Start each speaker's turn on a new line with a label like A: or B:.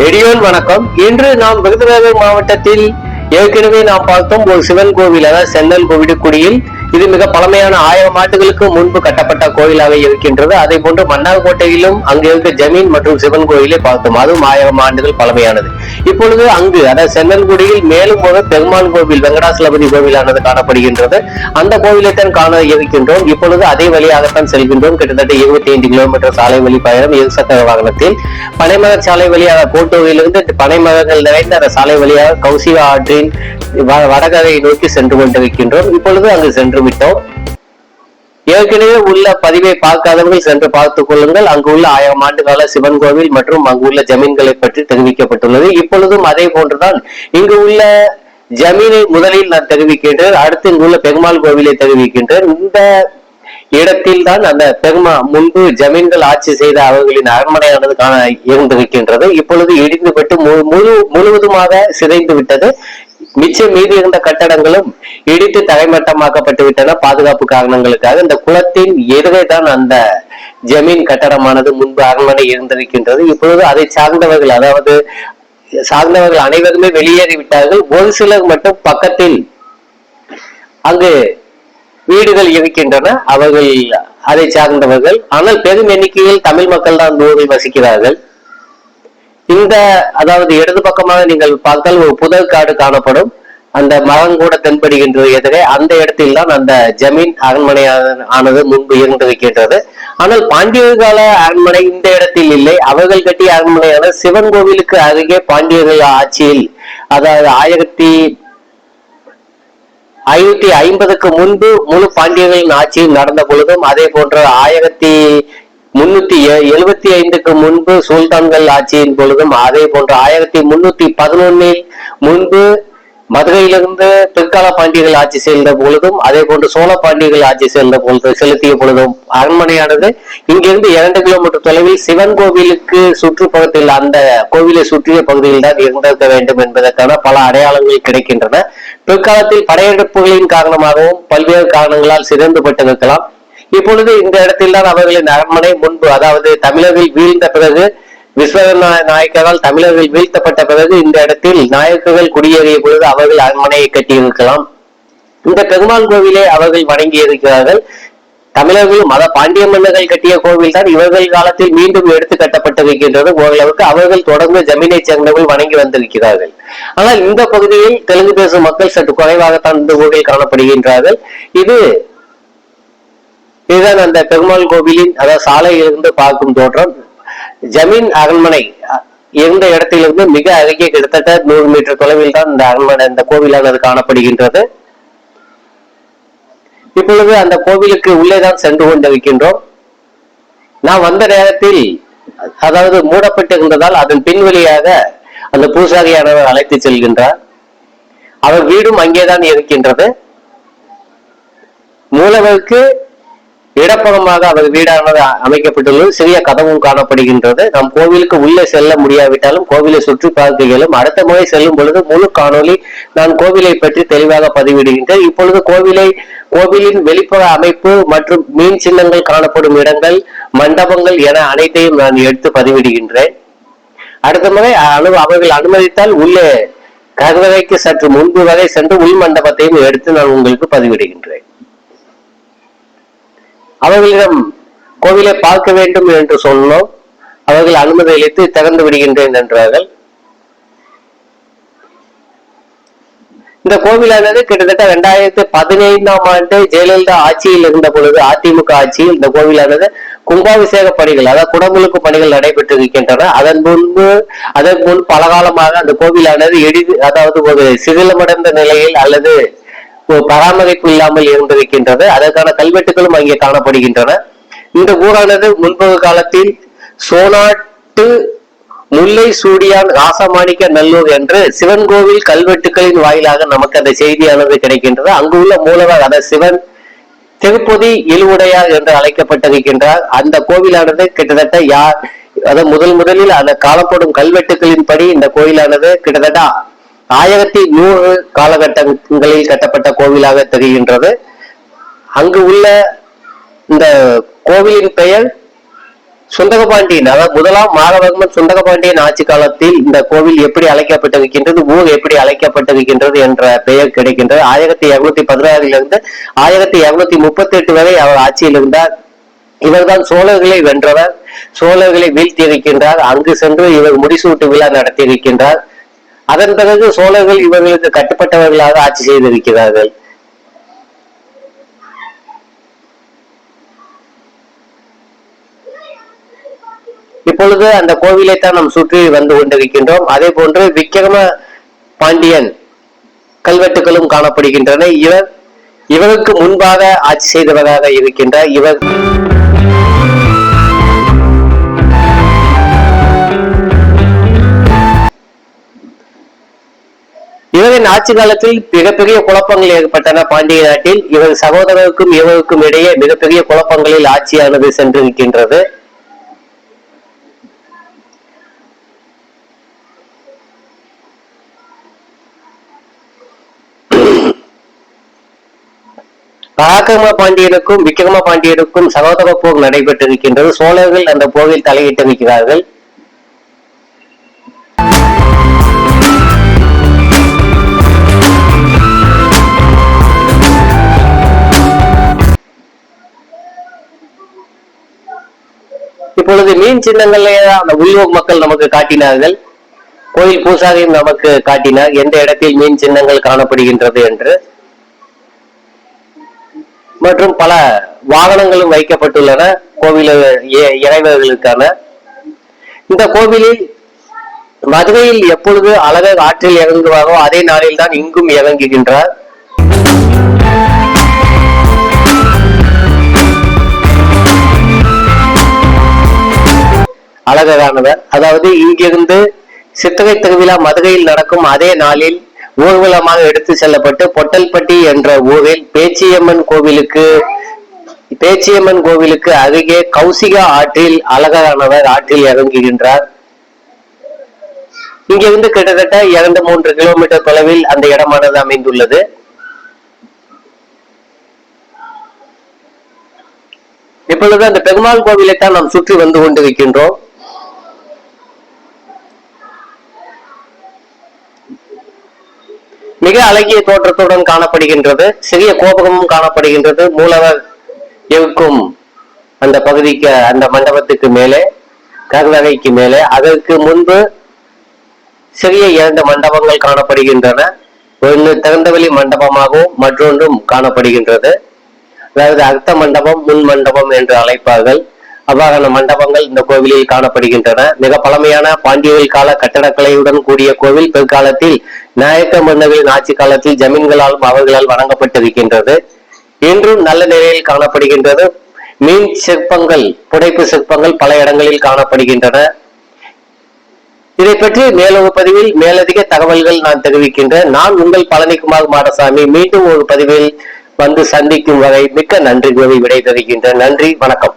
A: நெடியோன் வணக்கம். இன்று நாம் விருதுநகர் மாவட்டத்தில் ஏற்கனவே நாம் பார்த்தோம் ஒரு சிவன் கோவில் அதாவது சென்னல் கோவிடுக்குடியில் இது மிக பழமையான ஆயிரம் ஆண்டுகளுக்கு முன்பு கட்டப்பட்ட கோயிலாக இருக்கின்றது. அதே போன்று மன்னார்கோட்டையிலும் அங்கு இருக்க ஜமீன் மற்றும் சிவன் கோயிலை பார்த்தோம் அதுவும் ஆயிரம் ஆண்டுகள் பழமையானது. இப்பொழுது அங்கு அதாவது சென்னல்குடியில் மேலும் ஒரு பெருமாள் கோவில் வெங்கடாசலபதி கோவிலானது காணப்படுகின்றது. அந்த கோவிலை தான் காண இருக்கின்றோம். இப்பொழுது அதே வழியாகத்தான் செல்கின்றோம். கிட்டத்தட்ட இருபத்தி ஐந்து கிலோமீட்டர் சாலை வழி பயணம் இருசக்கர வாகனத்தில். பனைமகர் சாலை வழியாக கோட்டூரிலிருந்து பனைமரங்கள் நிறைந்த அந்த சாலை வழியாக கௌசிகா ஆற்றின் வ- நோக்கி சென்று கொண்டிருக்கின்றோம். இப்பொழுது அங்கு சென்று விட்டோம். ஏற்கனவே உள்ள பதிவை பார்க்காதவர்கள் சென்று பார்த்துக் கொள்ளுங்கள். அங்கு உள்ள ஆயிரம் ஆண்டு கால சிவன் கோவில் மற்றும் அங்கு உள்ள ஜமீன்களை பற்றி தெரிவிக்கப்பட்டுள்ளது. இப்பொழுதும் அதே போன்றுதான் இங்கு உள்ள ஜமீனை முதலில் நான் தெரிவிக்கின்றேன். அடுத்து இங்கு உள்ள பெருமாள் கோவிலை தெரிவிக்கின்றேன். இந்த இடத்தில் தான் அந்த பெருமா முன்பு ஜமீன்கள் ஆட்சி செய்த அவர்களின் அரண்மனையானது காண இருந்திருக்கின்றது. இப்பொழுது இடிந்துவிட்டு முழு முழுவதுமாக சிதைந்து விட்டது. மிச்சம் மீதி இருந்த கட்டடங்களும் இடித்து தரைமட்டமாக்கப்பட்டு விட்டன. பாதுகாப்பு காரணங்களுக்காக இந்த குளத்தின் எதிரே தான் அந்த ஜமீன் கட்டடமானது முன்பு அரண்மனை இருந்திருக்கின்றது. இப்பொழுது அதை சார்ந்தவர்கள் அதாவது சார்ந்தவர்கள் அனைவருமே வெளியேறி விட்டார்கள். ஒரு சிலர் மட்டும் பக்கத்தில் அங்கு வீடுகள் இருக்கின்றன. அவர்கள் அதை சார்ந்தவர்கள். ஆனால் பெரும் எண்ணிக்கையில் தமிழ் மக்கள் தான் ஊரில் வசிக்கிறார்கள். இந்த அதாவது இடது பக்கமாக நீங்கள் பார்த்தால் ஒரு புதல் காடு காணப்படும். அந்த மரம் கூட தென்படுகின்றது எதிரே அந்த இடத்தில் தான் அந்த ஜமீன் அரண்மனை ஆனது முன்பு இருந்திருக்கின்றது. ஆனால் பாண்டியர் கால அரண்மனை இந்த இடத்தில் இல்லை. அவர்கள் கட்டிய அரண்மனையான சிவன் கோவிலுக்கு அருகே பாண்டியர்கள் ஆட்சியில் அதாவது ஆயிரத்தி ஐநூத்தி ஐம்பதுக்கு முன்பு முழு பாண்டியர்களின் ஆட்சியில் நடந்த பொழுதும் அதே போன்ற ஆயிரத்தி முன்னூத்தி எழுபத்தி ஐந்துக்கு முன்பு சுல்தான்கள் ஆட்சியின் பொழுதும் அதே போன்ற ஆயிரத்தி முன்னூத்தி பதினொன்னில் முன்பு மதுரையிலிருந்து பிற்கால பாண்டியர்கள் ஆட்சி செய்த பொழுதும் அதே போன்று சோழ பாண்டியர்கள் ஆட்சி செய்த பொழுது செலுத்திய பொழுதும் அரண்மனையானது இங்கிருந்து இரண்டு கிலோமீட்டர் தொலைவில் சிவன் கோவிலுக்கு சுற்றுப்புறத்தில் அந்த கோவிலை சுற்றிய பகுதியில் தான் இருந்திருக்க வேண்டும் என்பதற்கான பல அடையாளங்கள் கிடைக்கின்றன. பிற்காலத்தில் படையெடுப்புகளின் காரணமாகவும் பல்வேறு காரணங்களால் சிதைந்துபட்டிருக்கலாம் இப்பொழுது இந்த இடத்தில் தான் அவர்களின் அரண்மனை முன்பு அதாவது தமிழர்கள் வீழ்ந்த பிறகு விஸ்வநாய நாயக்கரால் தமிழர்கள் வீழ்த்தப்பட்ட பிறகு இந்த இடத்தில் நாயக்கர்கள் குடியேறிய பொழுது அவர்கள் அரண்மனையை கட்டியிருக்கலாம். இந்த பெருமாள் கோவிலை அவர்கள் வணங்கி இருக்கிறார்கள் தமிழர்கள் மத பாண்டிய மன்னர்கள் கட்டிய கோவில் தான் இவர்கள் காலத்தில் மீண்டும் எடுத்து கட்டப்பட்டிருக்கின்றது. ஓரளவுக்கு அவர்கள் தொடர்ந்து ஜமீனை சேர்ந்தவர்கள் வணங்கி வந்திருக்கிறார்கள். ஆனால் இந்த பகுதியில் தெலுங்கு பேசும் மக்கள் சற்று குறைவாகத்தான் இந்த ஊரில் காணப்படுகின்றார்கள். இது இதுதான் அந்த பெருமாள் கோவிலின் அதாவது சாலையிலிருந்து பார்க்கும் தோற்றம். ஜமீன் அரண்மனை இருந்த இடத்திலிருந்து மிக அருகே கிட்டத்தட்ட நூறு மீட்டர் தொலைவில் தான் இந்த அரண்மனை இந்த கோவிலானது காணப்படுகின்றது. இப்பொழுது அந்த கோவிலுக்கு உள்ளே தான் சென்று கொண்டிருக்கின்றோம். நான் வந்த நேரத்தில் அதாவது மூடப்பட்டிருந்ததால் அதன் பின்வழியாக அந்த பூசாரியானவர் அழைத்து செல்கின்றார். அவர் வீடும் அங்கேதான் இருக்கின்றது. மூலவருக்கு இடப்புறமாக அவர் வீடானது அமைக்கப்பட்டுள்ளது. சிறிய கதவும் காணப்படுகின்றது. நாம் கோவிலுக்கு உள்ளே செல்ல முடியாவிட்டாலும் கோவிலை சுற்றி பார்க்க இயலும் அடுத்த முறை செல்லும் பொழுது முழு காணொளி நான் கோவிலை பற்றி தெளிவாக பதிவிடுகின்றேன். இப்பொழுது கோவிலை கோவிலின் வெளிப்புற அமைப்பு மற்றும் மீன் சின்னங்கள் காணப்படும் இடங்கள் மண்டபங்கள் என அனைத்தையும் நான் எடுத்து பதிவிடுகின்றேன். அடுத்த முறை அனு அவர்கள் அனுமதித்தால் உள்ளே கருவறைக்கு சற்று முன்பு வரை சென்று உள் மண்டபத்தையும் எடுத்து நான் உங்களுக்கு பதிவிடுகின்றேன். அவர்களிடம் கோவிலை பார்க்க வேண்டும் என்று சொன்னோம். அவர்கள் அனுமதி அளித்து திறந்து விடுகின்றேன் என்றார்கள். இந்த கோவிலானது கிட்டத்தட்ட ரெண்டாயிரத்தி பதினைந்தாம் ஆண்டு ஜெயலலிதா ஆட்சியில் இருந்த பொழுது அதிமுக ஆட்சியில் இந்த கோவிலானது கும்பாபிஷேக பணிகள் அதாவது குடமுழுக்கு பணிகள் நடைபெற்றிருக்கின்றன. அதன் முன்பு அதன் முன் பல காலமாக அந்த கோவிலானது எடி அதாவது ஒரு சிதிலமடைந்த நிலையில் அல்லது பராமரிப்பு இல்லாமல் இருந்திருக்கின்றது. அதற்கான கல்வெட்டுகளும் அங்கே காணப்படுகின்றன. இந்த ஊரானது முன்பகு காலத்தில் சோனாட்டு முல்லை சூடியான் ராசமாணிக்க நல்லூர் என்று சிவன் கோவில் கல்வெட்டுகளின் வாயிலாக நமக்கு அந்த செய்தியானது கிடைக்கின்றது. அங்கு உள்ள மூலவர் அதாவது சிவன் திருப்பதி இழுவுடையார் என்று அழைக்கப்பட்டிருக்கின்றார். அந்த கோவிலானது கிட்டத்தட்ட யார் அதாவது முதல் முதலில் அந்த காணப்படும் கல்வெட்டுகளின்படி இந்த கோயிலானது கிட்டத்தட்ட ஆயிரத்தி நூறு காலகட்டங்களில் கட்டப்பட்ட கோவிலாக தெரிகின்றது. அங்கு உள்ள இந்த கோவிலின் பெயர் சுந்தகபாண்டியன் அதாவது முதலாம் மாதவர்மன் சுந்தகபாண்டியன் ஆட்சி காலத்தில் இந்த கோவில் எப்படி அழைக்கப்பட்டிருக்கின்றது ஊர் எப்படி அழைக்கப்பட்டிருக்கின்றது என்ற பெயர் கிடைக்கின்றது. ஆயிரத்தி இருநூத்தி பதினாறிலிருந்து ஆயிரத்தி இருநூத்தி முப்பத்தி எட்டு வரை அவர் ஆட்சியில் இருந்தார். இவர்தான் சோழர்களை வென்றவர் சோழர்களை வீழ்த்தியிருக்கின்றார். அங்கு சென்று இவர் முடிசூட்டு விழா நடத்தியிருக்கின்றார். அதன் பிறகு சோழர்கள் இவர்களுக்கு கட்டுப்பட்டவர்களாக ஆட்சி செய்திருக்கிறார்கள். இப்பொழுது அந்த கோவிலை தான் நாம் சுற்றி வந்து கொண்டிருக்கின்றோம். அதே போன்று விக்கிரம பாண்டியன் கல்வெட்டுகளும் காணப்படுகின்றன. இவர் இவருக்கு முன்பாக ஆட்சி செய்தவராக இருக்கின்றார். இவர் இவரின் ஆட்சி காலத்தில் மிகப்பெரிய குழப்பங்கள் ஏற்பட்டன பாண்டிய நாட்டில். இவர் சகோதரருக்கும் இவருக்கும் இடையே மிகப்பெரிய குழப்பங்களில் ஆட்சியானது சென்றிருக்கின்றது. பராக்கிரம பாண்டியனுக்கும் விக்ரம பாண்டியனுக்கும் சகோதர போர் நடைபெற்றிருக்கின்றது. சோழர்கள் அந்த போரில் தலையிட்டிருக்கிறார்கள். இப்பொழுது மீன் சின்னங்களே அந்த உள்ளூர் மக்கள் நமக்கு காட்டினார்கள். கோயில் பூசாரியும் நமக்கு காட்டினார். எந்த இடத்தில் மீன் சின்னங்கள் காணப்படுகின்றது என்று. மற்றும் பல வாகனங்களும் வைக்கப்பட்டுள்ளன. கோவில இறைவர்களுக்கான. இந்த கோவிலில் மதுரையில் எப்பொழுது அழகர் ஆற்றில் இறங்குவாரோ அதே நாளில் தான் இங்கும் இறங்குகின்றார். அழகரானவர். அதாவது இங்கிருந்து சித்திரை திருவிழா மதுரையில் நடக்கும் அதே நாளில் ஊர்வலமாக எடுத்து செல்லப்பட்டு பொட்டல்பட்டி என்ற ஊரில் பேச்சியம்மன் கோவிலுக்கு பேச்சியம்மன் கோவிலுக்கு அருகே கௌசிகா ஆற்றில் அழகரானவர் ஆற்றில் இறங்குகின்றார். இங்கிருந்து கிட்டத்தட்ட இரண்டு மூன்று கிலோமீட்டர் தொலைவில் அந்த இடமானது அமைந்துள்ளது. இப்பொழுது அந்த பெருமாள் கோவிலை தான் நாம் சுற்றி வந்து கொண்டிருக்கின்றோம். வைக்கின்றோம் அழகிய தோற்றத்துடன் காணப்படுகின்றது சிறிய கோபகமும் காணப்படுகின்றது. மூலவர் இருக்கும் அந்த பகுதிக்கு அந்த மண்டபத்துக்கு மேலே கருவறைக்கு மேலே. அதற்கு முன்பு சிறிய இரண்டு மண்டபங்கள் காணப்படுகின்றன. ஒன்று திறந்தவெளி மண்டபமாகவும் மற்றொன்றும் காணப்படுகின்றது. அதாவது அர்த்த மண்டபம் முன் மண்டபம் என்று அழைப்பார்கள். அவ்வாறான மண்டபங்கள் இந்த கோவிலில் காணப்படுகின்றன. மிக பழமையான பாண்டியர்கள் கால கட்டடக்கலையுடன் கூடிய கோவில் பிற்காலத்தில் நாயக்க மன்னர்களின் ஆட்சி காலத்தில் ஜமீன்களாலும் அவர்களால் வழங்கப்பட்டிருக்கின்றது இன்றும் நல்ல நிலையில் காணப்படுகின்றது. மீன் சிற்பங்கள் புடைப்பு சிற்பங்கள் பல இடங்களில் காணப்படுகின்றன. இதை பற்றி மேலொரு பதிவில் மேலதிக தகவல்கள் நான் தெரிவிக்கின்றேன். நான் உங்கள் பழனிக்குமார் மாடசாமி. மீண்டும் ஒரு பதிவில் வந்து சந்திக்கும் வரை மிக்க நன்றி கூறி விடை தருகின்றேன் நன்றி வணக்கம்.